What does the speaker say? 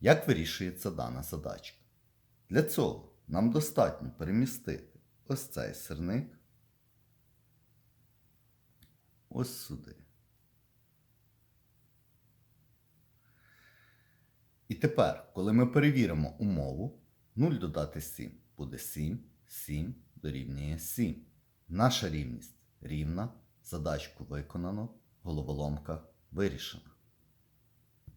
Як вирішується дана задачка? Для цього нам достатньо перемістити ось цей сирник ось сюди. І тепер, коли ми перевіримо умову, 0 додати 7 буде 7, 7 дорівнює 7. Наша рівність рівна, задачку виконано, головоломка вирішена.